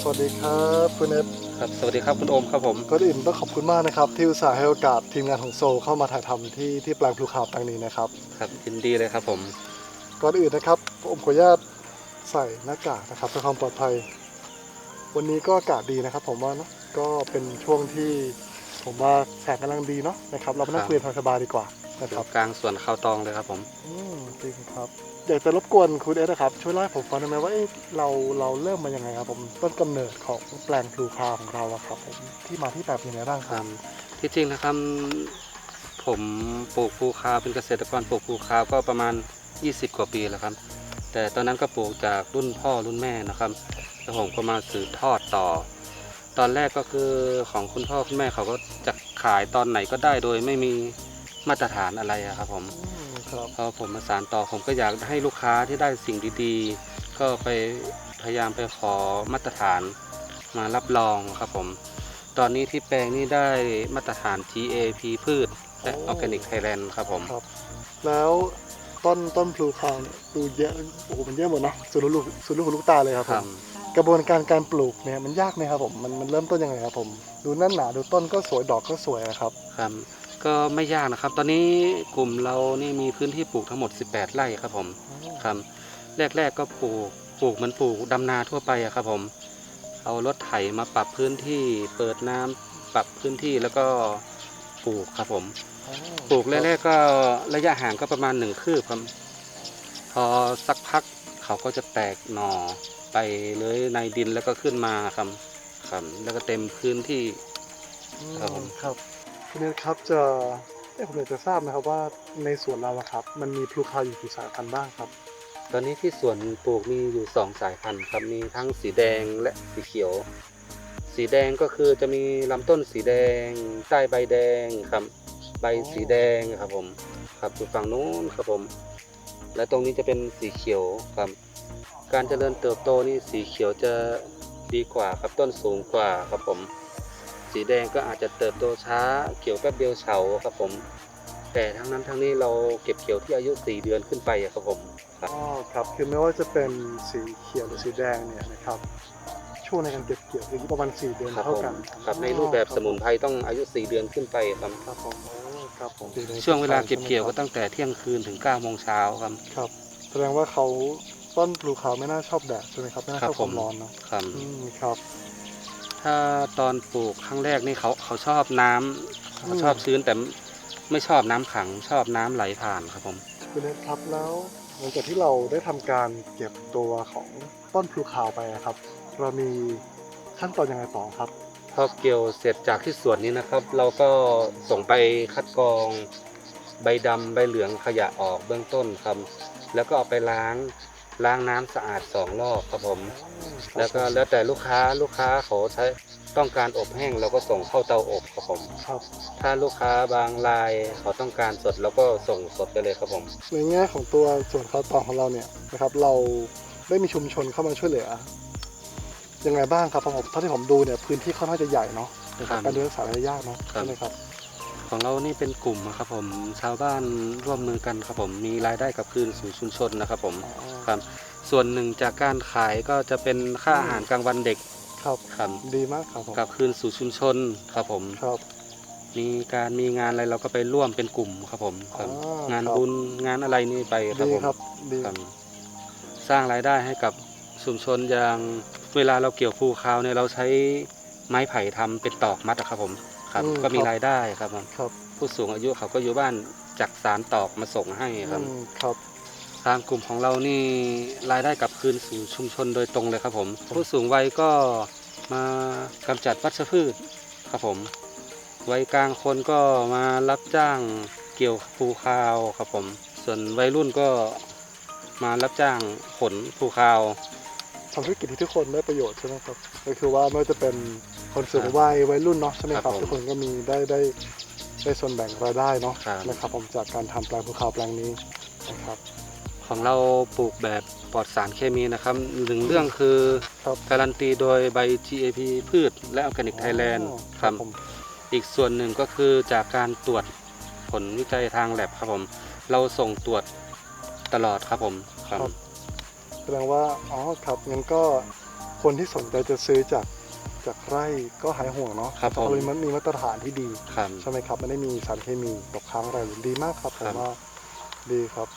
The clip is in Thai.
สวัสดีครับคุณเอฟครับสวัสดีครับคุณโอมครับผมก่อนอื่นต้องขอบคุณมากนะครับ ที่อุตส่าห์ให้โอกาสทีมงานของโซลเข้ามาถ่ายทำที่ที่แปลงพลูคาวแปลงนี้นะครับครับยินดีเลยครับผมก่อนอื่นนะครับผมขออนุญาตใส่หน้ากากนะครับเพื่อความปลอดภัย วันนี้ก็อากาศดีนะครับ ผมว่าเนอะก็เป็นช่วงที่ผมว่าแสงกำลังดีเนาะนะครับ เรามานั่งคุยกันสบายๆดีกว่า นะครับกลางสวนข้าวตองเลยครับผมอืมจริงครับอยากจะรบกวนคุณเอสนะครับ ช่วยเล่าให้ผมฟังได้ไหมว่าเอ๊ะเราเราเริ่มมายังไงครับผมต้นกำเนิดของแปลงพลูคาวของเราอะครับผมที่มาที่ไปเป็นยังไงบ้างคครับรับที่จริงนะครับ ผมปลูกภูคาวเป็นเกษตรกรปลูกภูคาวก็ประมาณ 20 กว่าปีแล้วครับ แต่ตอนนั้นก็ปลูกจากรุ่นพ่อรุ่นแม่นะครับแล้วผมก็มาสืบทอดต่อ ตอนแรกก็คือของคุณพ่อคุณแม่เขาก็จะขายตอนไหนก็ได้โดยไม่มี มาตรฐานอะไรอะครับผมอืมครับพอผมมาสานต่อผมก็อยากให้ลูกค้าที่ได้สิ่งดีๆ ก็ไปพยายามไปขอมาตรฐานมารับรองครับผม ตอนนี้ที่แปลงนี้ได้มาตรฐาน GAP พืชและโอ้ Organic Thailand ครับผมครับ แล้วต้นต้นพลูคาวเนี่ยดูเยอะโอ้โหมันเยอะหมดเนาะสุดลูกสุดลูกหูลูกตาเลยครับคผรับมกระบวนการการปลูกเนี่ยมันยากไหมครับผมมันมันเริ่มต้นยังไงครับผม ดูนั่นหนาดูต้นก็สวยดอกก็สวยนะครับครับ ก็ไม่ยากนะครับ ตอนนี้กลุ่มเรานี่มีพื้นที่ปลูกทั้งหมด 18 ไร่ครับผมครับแรก ๆ ก็ปลูกปลูกเหมือนปลูกดำนาทั่วไปอะครับผม เอารถไถมาปรับพื้นที่เปิดน้ำปรับพื้นที่แล้วก็ปลูกครับผม ปลูกแรกๆก็ระยะห่างก็ประมาณหนึ่งคืบครับพอสักพักเขาก็จะแตกหน่อไปเลยในดินแล้วก็ขึ้นมาครับครับแล้วก็เต็มพื้นที่ครับผมครับ คุณเนทครับจะเอ้ยผมอยากจะทราบนะครับว่าในสวนเราอะครับ มันมีพลูคาอยู่กี่สายพันธุ์บ้างครับ ตอนนี้ที่สวนปลูกมีอยู่สองสายพันธุ์ครับมีทั้งสีแดงและสีเขียว สีแดงก็คือจะมีลำต้นสีแดง ใต้ใบแดงครับ ใบสีแดงครับผมครับอยู่ฝั่งนู้นครับผม และตรงนี้จะเป็นสีเขียวครับ การเจริญเติบโตนี่สีเขียวจะดีกว่าครับต้นสูงกว่าครับผม สีแดงก็อาจจะเติบโตช้าเขียวแป๊บเดียวเฉาครับผม แต่ทั้งนั้นทั้งนี้เราเก็บเกี่ยวที่อายุ 4 เดือนขึ้นไปอะครับผมครับอ๋อครับคือไม่ว่าจะเป็นสีเขียวหรือสีแดงเนี่ยนะครับช่วงในการเก็บเกี่ยวคือประมาณ 4 เดือนครับเท่าผมกันครับในรูปแบบสมุนไพรต้องอายุ 4 เดือนขึ้นไปครับครับผมโอ้ครับผมช่วงเวลาเก็บเกี่ยวก็ตั้งแต่เที่ยงคืนถึง9โมงเช้าครับครับ แสดงว่าเขาต้นพลูคาวไม่น่าชอบแดดใช่ไหมครับไม่น่าครัชบอบความผมร้อนเนาะครับอืมครับ ถ้าตอนปลูกครั้งแรกนี่เขาเขาชอบน้ำเขาชอบชื้นแต่ไม่ชอบน้ำขัง ชอบน้ำไหลผ่านครับผม คุณเนทครับแล้วหลังจากที่เราได้ทำการเก็บตัวของต้นพลูคาวไปอะครับ เรามีขั้นตอนยังไงต่อครับ พอเกี่ยวเสร็จจากที่สวนนี้นะครับ เราก็ส่งไปคัดกรอง ใบดำใบเหลืองขยะออกเบื้องต้นครับ แล้วก็เอาไปล้าง ล้างน้ำสะอาดสองรอบครับผม แล้วก็แล้วแต่ลูกค้าลูกค้าเขาใช้ต้องการอบแห้งเราก็ส่งเข้าเตาอบครับผมครับถ้าลูกค้าบางรายเขาต้องการสดเราก็ส่งสดไปเลยครับผมในแง่ของตัวส่วนข้าวตองของเราเนี่ยนะครับเราได้มีชุมชนเข้ามาช่วยเหลือยังไงบ้างครับเพราะผมเท่าที่ผมดูเนี่ยพื้นที่ค่อนข้างจะใหญ่เนาะนะครับการดูแลรักษาระยะยากเนาะใช่ไหมครับ ของเรานี่เป็นกลุ่มอะครับผมชาวบ้านร่วมมือกันครับผมมีรายได้กลับคืนสู่ชุมชนนะครับผมอ๋อครับ ส่วนหนึ่งจากการขายก็จะเป็นค่าอาหารกลางวันเด็กครับครับดีมากครับผมกลับคืนสู่ชุมชนครับผมครับมีการมีงานอะไรเราก็ไปร่วมเป็นกลุ่มครับผมครับอ๋องานครับบุญงานอะไรนี่ไปครับดีผมครับดีครับสร้างรายได้ให้กับชุมชนอย่างเวลาเราเกี่ยวภูคาวเนี่ยเราใช้ไม้ไผ่ทำเป็นตอกมัดอะครับผม ครับก็มีรายได้ครับผมครับผู้สูงอายุเขาก็อยู่บ้านจักสารตอกมาส่งให้ครับ อืมครับ ทางกลุ่มของเรานี่รายได้กลับคืนสู่ชุมชนโดยตรงเลยครับผม ผู้สูงวัยก็มากำจัดวัชพืชครับผมวัยกลางคนก็มารับจ้างเกี่ยวภูคาวครับผม ส่วนวัยรุ่นก็มารับจ้างขนภูคาว ทำธุรกิจที่ทุกคนได้ประโยชน์ใช่ไหมครับก็คือว่าไม่ว่าจะเป็น คนสูงวัยวัยรุ่นเนาะใช่ไหมคครัรับบผมทุกคนก็มีได้ได้ได้ส่วนแบ่งรายได้เนาะครับ นะครับผมจากการทำแปลงภูเขาแปลงนี้นะครับ ของเราปลูกแบบปลอดสารเคมีนะครับหนึ่งเรื่องคือครับ การันตีโดยใบ GAP พืช และ Organic Thailand อ๋อครับผมอีกส่วนหนึ่งก็คือจากการตรวจผลวิจัยทางแลบครับผม เราส่งตรวจตลอดครับผมครับ แสดงว่าอ๋อครับงั้นก็คนที่สนใจจะซื้อจาก จากไร่ก็หายห่วงเนาะครับผมเพาะมันมีมาตรฐานที่ดี ครับ ใช่ไหมครับไม่ได้มีสารเคมีตกค้างอะไรเลยดีมากครับผครัมบ ว่าดีครับ